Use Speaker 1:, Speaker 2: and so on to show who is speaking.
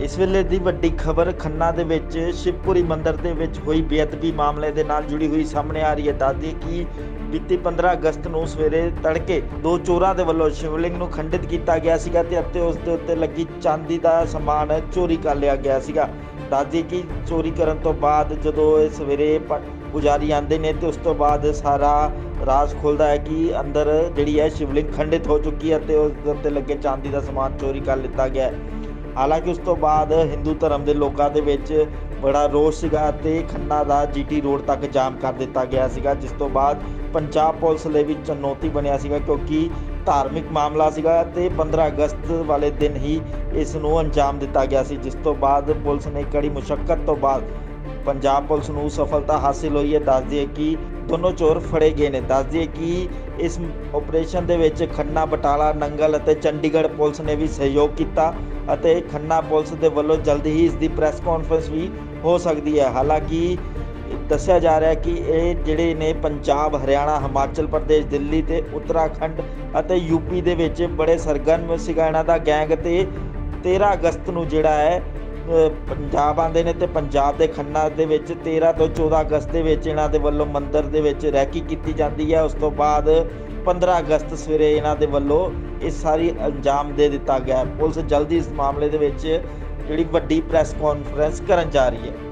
Speaker 1: ਇਸ ਵੇਲੇ ਦੀ ਵੱਡੀ ਖਬਰ ਖੰਨਾ ਦੇ ਵਿੱਚ ਸ਼ਿਵਪੁਰੀ ਮੰਦਿਰ ਦੇ ਵਿੱਚ ਹੋਈ ਬੇਅਦਬੀ ਮਾਮਲੇ ਦੇ ਨਾਲ ਜੁੜੀ ਹੋਈ ਸਾਹਮਣੇ ਆ ਰਹੀ ਹੈ। ਦੱਸਦੀ ਕਿ ਬੀਤੀ 15 ਅਗਸਤ ਨੂੰ ਸਵੇਰੇ ਤੜਕੇ ਦੋ ਚੋਰਾਂ ਦੇ ਵੱਲੋਂ ਸ਼ਿਵਲਿੰਗ ਨੂੰ ਖੰਡਿਤ ਕੀਤਾ ਗਿਆ ਸੀਗਾ ਤੇ ਅਤੇ ਉਸ ਦੇ ਉੱਤੇ ਲੱਗੀ ਚਾਂਦੀ ਦਾ ਸਮਾਨ ਚੋਰੀ ਕਰ ਲਿਆ ਗਿਆ ਸੀਗਾ। ਦੱਸਦੀ ਕਿ ਚੋਰੀ ਕਰਨ ਤੋਂ ਬਾਅਦ ਜਦੋਂ ਇਹ ਸਵੇਰੇ ਪੁਜਾਰੀ ਆਂਦੇ ਨੇ ਤੇ ਉਸ ਤੋਂ ਬਾਅਦ ਸਾਰਾ ਰਾਜ਼ ਖੁੱਲਦਾ ਹੈ ਕਿ ਅੰਦਰ ਜਿਹੜੀ ਹੈ ਸ਼ਿਵਲਿੰਗ ਖੰਡਿਤ ਹੋ ਚੁੱਕੀ ਹੈ ਤੇ ਉਸ ਦੇ ਉੱਤੇ ਲੱਗੇ ਚਾਂਦੀ ਦਾ ਸਮਾਨ ਚੋਰੀ ਕਰ ਲਿੱਤਾ ਗਿਆ ਹੈ। ਹਾਲਾਂਕਿ ਉਸ ਤੋਂ ਬਾਅਦ ਹਿੰਦੂ ਧਰਮ ਦੇ ਲੋਕਾਂ ਦੇ ਵਿੱਚ ਬੜਾ ਰੋਸ ਸੀਗਾ ਤੇ ਖੰਨਾ ਦਾ ਜੀਟੀ ਰੋਡ ਤੱਕ ਜਾਮ ਕਰ ਦਿੱਤਾ ਗਿਆ ਸੀਗਾ, ਜਿਸ ਤੋਂ ਬਾਅਦ ਪੰਜਾਬ ਪੁਲਿਸ ਲਈ ਵੀ ਚੁਣੌਤੀ ਬਣਿਆ ਸੀਗਾ ਕਿਉਂਕਿ ਧਾਰਮਿਕ ਮਾਮਲਾ ਸੀਗਾ ਤੇ 15 ਅਗਸਤ ਵਾਲੇ ਦਿਨ ਹੀ ਇਸ ਨੂੰ ਅੰਜਾਮ ਦਿੱਤਾ ਗਿਆ ਸੀ, ਜਿਸ ਤੋਂ ਬਾਅਦ ਪੁਲਿਸ ਨੇ ਕੜੀ ਮੁਸ਼ਕਲ ਤੋਂ ਬਾਅਦ ਪੰਜਾਬ ਪੁਲਿਸ ਨੂੰ ਸਫਲਤਾ ਹਾਸਿਲ ਹੋਈ ਹੈ। ਦੱਸਦੀ ਹੈ ਕਿ ਦੋਨੋਂ ਚੋਰ ਫੜੇ ਗਏ ਨੇ। ਦੱਸ ਦਈਏ ਕਿ ਇਸ ਆਪਰੇਸ਼ਨ ਦੇ ਵਿੱਚ ਖੰਨਾ ਬਟਾਲਾ, ਨੰਗਲ ਅਤੇ ਚੰਡੀਗੜ੍ਹ ਪੁਲਿਸ ਨੇ ਵੀ ਸਹਿਯੋਗ ਕੀਤਾ ਅਤੇ ਖੰਨਾ ਪੁਲਿਸ ਦੇ ਵੱਲੋਂ ਜਲਦੀ ਹੀ ਇਸ ਦੀ ਪ੍ਰੈਸ ਕਾਨਫਰੰਸ ਵੀ ਹੋ ਸਕਦੀ ਹੈ। ਹਾਲਾਂਕਿ ਦੱਸਿਆ ਜਾ ਰਿਹਾ ਹੈ ਕਿ ਇਹ ਜਿਹੜੇ ਨੇ ਪੰਜਾਬ, ਹਰਿਆਣਾ, ਹਿਮਾਚਲ ਪ੍ਰਦੇਸ਼, ਦਿੱਲੀ ਤੇ ਉੱਤਰਾਖੰਡ ਅਤੇ ਯੂਪੀ ਦੇ ਵਿੱਚ ਬੜੇ ਸਰਗਰਮ ਸੀਗਾ। ਇਹਨਾਂ ਦਾ ਗੈਂਗ ਤੇ 13 ਅਗਸਤ ਨੂੰ ਜਿਹੜਾ ਹੈ ਪੰਜਾਬ ਆਉਂਦੇ ਨੇ ਤੇ ਪੰਜਾਬ ਦੇ ਖੰਨਾ ਦੇ ਵਿੱਚ 13 ਤੋਂ 14 ਅਗਸਤ ਦੇ ਵਿੱਚ ਇਹਨਾਂ ਦੇ ਵੱਲੋਂ ਮੰਦਿਰ ਦੇ ਵਿੱਚ ਰੈਕੀ ਕੀਤੀ ਜਾਂਦੀ ਹੈ। ਉਸ ਤੋਂ ਬਾਅਦ 15 ਅਗਸਤ ਸਵੇਰੇ ਇਹਨਾਂ ਦੇ ਵੱਲੋਂ ਇਹ ਸਾਰੀ ਅੰਜਾਮ ਦੇ ਦਿੱਤਾ ਗਿਆ ਪੁਲਿਸ ਜਲਦੀ ਇਸ ਮਾਮਲੇ ਦੇ ਵਿੱਚ ਜਿਹੜੀ ਵੱਡੀ ਪ੍ਰੈਸ ਕਾਨਫਰੰਸ ਕਰਨ ਜਾ ਰਹੀ ਹੈ।